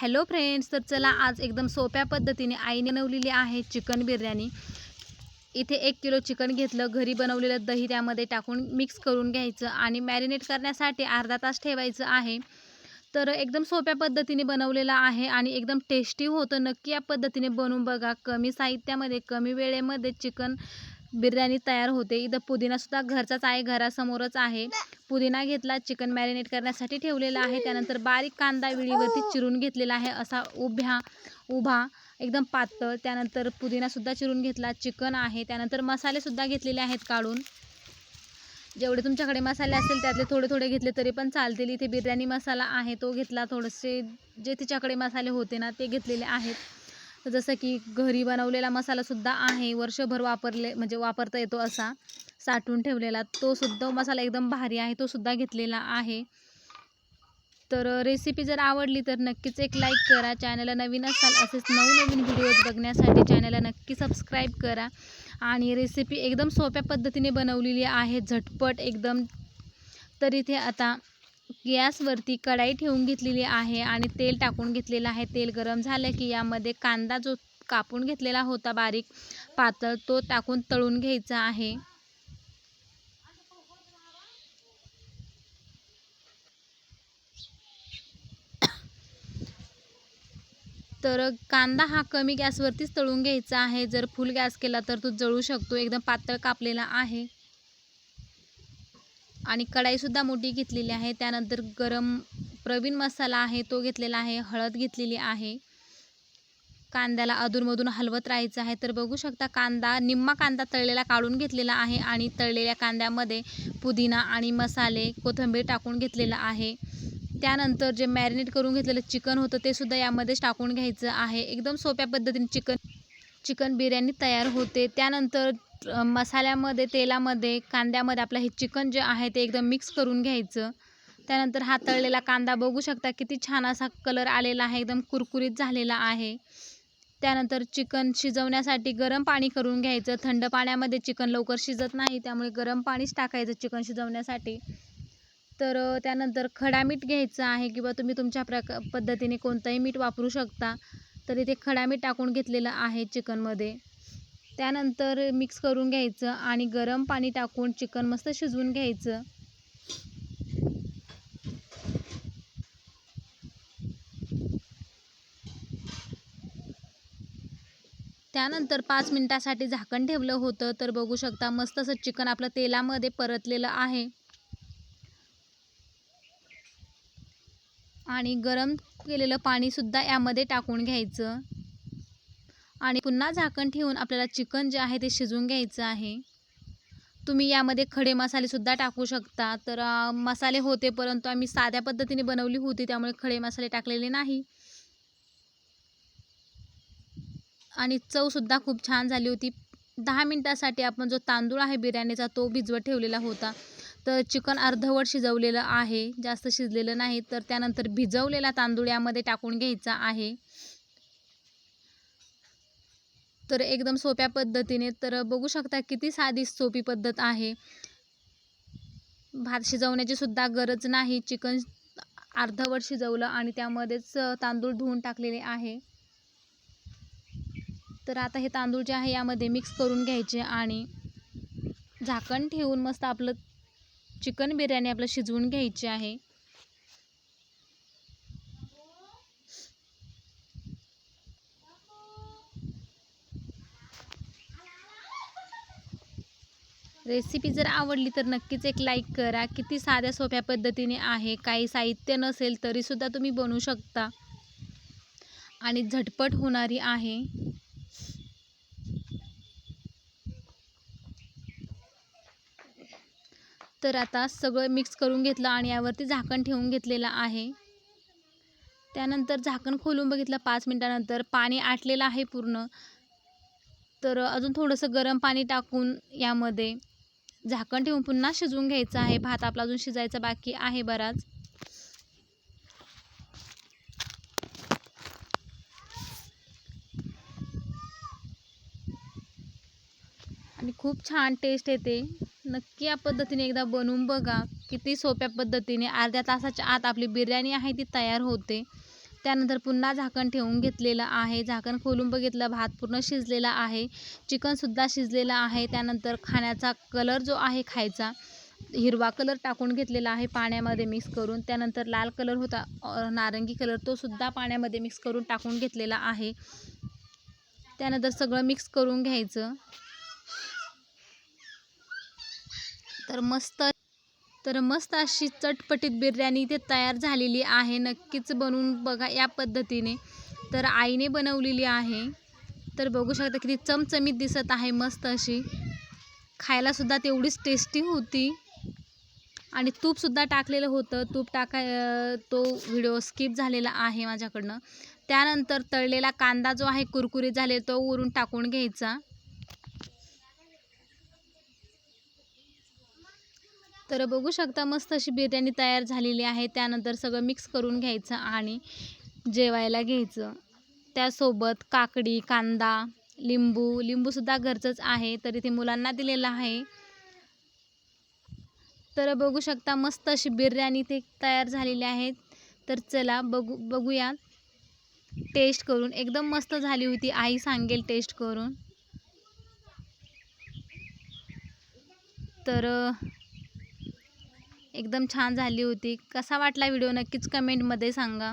Hello friends तर चला आज एकदम सोप्या पद्धतीने आईने बनवलेली आहे चिकन बिर्याणी. इथे एक किलो चिकन घेतलं घरी बनवलेलं दही त्यामध्ये टाकून मिक्स करून घ्यायचं आणि मॅरिनेट करण्यासाठी अर्धा तास ठेवायचं आहे. तर एकदम सोप्या पद्धतीने बनवलेलं आहे आणि एकदम टेस्टी होतं. नक्की या पद्धतीने बनवून बघा. कमी साहित्यामध्ये कमी वेळेमध्ये चिकन बिर्याणी तयार होते. इथं पुदिनासुद्धा घरचाच आहे घरासमोरच आहे. पुदिना घेतला चिकन मॅरिनेट करण्यासाठी ठेवलेला आहे. त्यानंतर बारीक कांदा विळीवरती चिरून घेतलेला आहे. असा उभ्या उभा एकदम पातळ. त्यानंतर पुदिनासुद्धा चिरून घेतला. चिकन आहे. त्यानंतर मसालेसुद्धा घेतलेले आहेत काढून. जेवढे तुमच्याकडे मसाले असतील त्यातले थोडे थोडे घेतले तरी पण चालतील. इथे बिर्याणी मसाला आहे. तो घेतला थोडेसे जे तिच्याकडे मसाले होते ना ते घेतलेले आहेत. जसं की घरी बनवलेला मसालासुद्धा आहे. वर्षभर वापरले म्हणजे वापरता येतो असा. साठवून ठेवलेला. तो सुद्धा मसाला एकदम भारी आहे तो सुद्धा घेतलेला आहे. तर रेसिपी जर आवडली तर नक्कीच एक लाईक करा. चॅनलला नवीन असाल असेच नवनवीन व्हिडिओज बघण्यासाठी चॅनलला नक्की सबस्क्राईब करा. आणि रेसिपी एकदम सोप्या पद्धतीने बनवलेली आहे झटपट एकदम. तर इथे आता गॅसवरती कढाई ठेवून घेतलेली आहे आणि तेल टाकून घेतलेलं आहे. तेल गरम झालं की यामध्ये कांदा जो कापून घेतलेला होता बारीक पातळ तो टाकून तळून घ्यायचा आहे. तर कांदा हा कमी गॅसवरतीच तळून घ्यायचा आहे. जर फुल गॅस केला तर तो जळू शकतो. एकदम पातळ कापलेला आहे. आणि कढाईसुद्धा मोठी घेतलेली आहे. त्यानंतर गरम प्रवीण मसाला आहे तो घेतलेला आहे. हळद घेतलेली आहे. कांद्याला अधूनमधून हलवत राहायचं आहे. तर बघू शकता कांदा निम्मा कांदा तळलेला काढून घेतलेला आहे. आणि तळलेल्या कांद्यामध्ये पुदिना आणि मसाले कोथिंबीर टाकून घेतलेला आहे. त्यानंतर जे मॅरिनेट करून घेतलेलं चिकन होतं ते सुद्धा यामध्येच टाकून घ्यायचं आहे. एकदम सोप्या पद्धतीने चिकन चिकन बिर्याणी तयार होते. त्यानंतर मसाल्यामध्ये तेलामध्ये कांद्यामध्ये आपलं हे चिकन जे आहे ते एकदम मिक्स करून घ्यायचं. त्यानंतर हा तळलेला कांदा बघू शकता किती छान असा कलर आलेला आहे एकदम कुरकुरीत झालेला आहे. त्यानंतर चिकन शिजवण्यासाठी गरम पाणी करून घ्यायचं. थंड पाण्यामध्ये चिकन लवकर शिजत नाही त्यामुळे गरम पाणीच टाकायचं चिकन शिजवण्यासाठी. तर त्यानंतर खडा मीठ घ्यायचं आहे किंवा तुम्ही तुमच्या प्रका पद्धतीने कोणतंही मीठ वापरू शकता. तर इथे खडा मीठ टाकून घेतलेलं आहे चिकनमध्ये. त्यानंतर मिक्स करून घ्यायचं आणि गरम पाणी टाकून चिकन मस्त शिजवून घ्यायचं. त्यानंतर पाच मिनटासाठी झाकण ठेवलं होतं. तर बघू शकता मस्त असं चिकन आपलं तेलामध्ये परतलेलं आहे. आणि गरम केलेलं पाणीसुद्धा यामध्ये टाकून घ्यायचं. आणि पुन्हा झाकण ठेवून आपल्याला चिकन जे आहे ते शिजवून घ्यायचं आहे. तुम्ही यामध्ये खडे मसालेसुद्धा टाकू शकता. तर मसाले होते परंतु आम्ही साध्या पद्धतीने बनवली होती त्यामुळे खडे मसाले टाकलेले नाही. आणि चवसुद्धा खूप छान झाली होती. दहा मिनटासाठी आपण जो तांदूळ आहे बिर्याणीचा तो भिजवत ठेवलेला होता. तर चिकन अर्धवट शिजवलेलं आहे जास्त शिजलेलं नाही तर त्यानंतर भिजवलेला तांदूळ यामध्ये टाकून घ्यायचा आहे. तर एकदम सोप्या पद्धतीने तर बघू शकता किती साधी सोपी पद्धत आहे. भात शिजवण्याची सुद्धा गरज नाही चिकन अर्धवट शिजवलं आणि त्यामध्येच तांदूळ धुवून टाकलेले आहे. तर आता हे तांदूळ जे आहे यामध्ये मिक्स करून घ्यायचे आणि झाकण ठेवून मस्त आपलं चिकन बिर्याणी आपलं शिजवून घ्यायची आहे. रेसिपी जर आवडली तर नक्कीच एक लाईक करा. किती साध्या सोप्या पद्धतीने आहे. काही साहित्य नसेल तरीसुद्धा तुम्ही बनवू शकता. आणि झटपट होणारी आहे. तर आता सगळं मिक्स करून घेतलं आणि यावरती झाकण ठेवून घेतलेलं आहे. त्यानंतर झाकण खोलून बघितलं पाच मिनटानंतर. पाणी आटलेलं आहे पूर्ण. तर अजून थोडंसं गरम पाणी टाकून यामध्ये झाकण ठेवून पुन्हा शिजवून घ्यायचं आहे. भात आपला अजून शिजायचा बाकी आहे बराच. आणि खूप छान टेस्ट येते. नक्की या पद्धतीने एकदा बनवून बघा. किती सोप्या पद्धतीने. अर्ध्या तासाच्या आत आपली बिर्याणी आहे ती तयार होते. त्यानंतर पुन्हा झाकण ठेवून घेतलेलं आहे. झाकण खोलून बघितलं भात पूर्ण शिजलेला आहे. चिकनसुद्धा शिजलेलं आहे. त्यानंतर खाण्याचा कलर जो आहे खायचा हिरवा कलर टाकून घेतलेला आहे पाण्यामध्ये मिक्स करून. त्यानंतर लाल कलर होता नारंगी कलर तो सुद्धा पाण्यामध्ये मिक्स करून टाकून घेतलेला आहे. त्यानंतर सगळं मिक्स करून घ्यायचं. तर मस्त तर मस्त अशी चटपटीत बिर्याणी इथे तयार झालेली आहे. नक्कीच बनवून बघा या पद्धतीने. तर आईने बनवलेली आहे. तर बघू शकता किती चमचमीत दिसत आहे मस्त अशी. खायलासुद्धा तेवढीच टेस्टी होती. आणि तूपसुद्धा टाकलेलं होतं. तूप टाकाय तो व्हिडिओ स्किप झालेला आहे माझ्याकडनं. त्यानंतर तळलेला कांदा जो आहे कुरकुरीत झाले तो वरून टाकून घ्यायचा. तर बघू शकता मस्त अशी बिर्याणी तयार झालेली आहे. त्यानंतर सगळं मिक्स करून घ्यायचं आणि जेवायला घ्यायचं. त्यासोबत काकडी कांदा लिंबू लिंबूसुद्धा घरचंच आहे तर इथे मुलांना दिलेलं आहे. तर बघू शकता मस्त अशी बिर्याणी ते तयार झालेली आहे. तर चला बघू बघूया. टेस्ट करून. एकदम मस्त झाली होती. आई सांगेल टेस्ट करून. तर एकदम छान झाली होती. कसा वाटला व्हिडिओ? नक्कीच कमेंटमध्ये सांगा.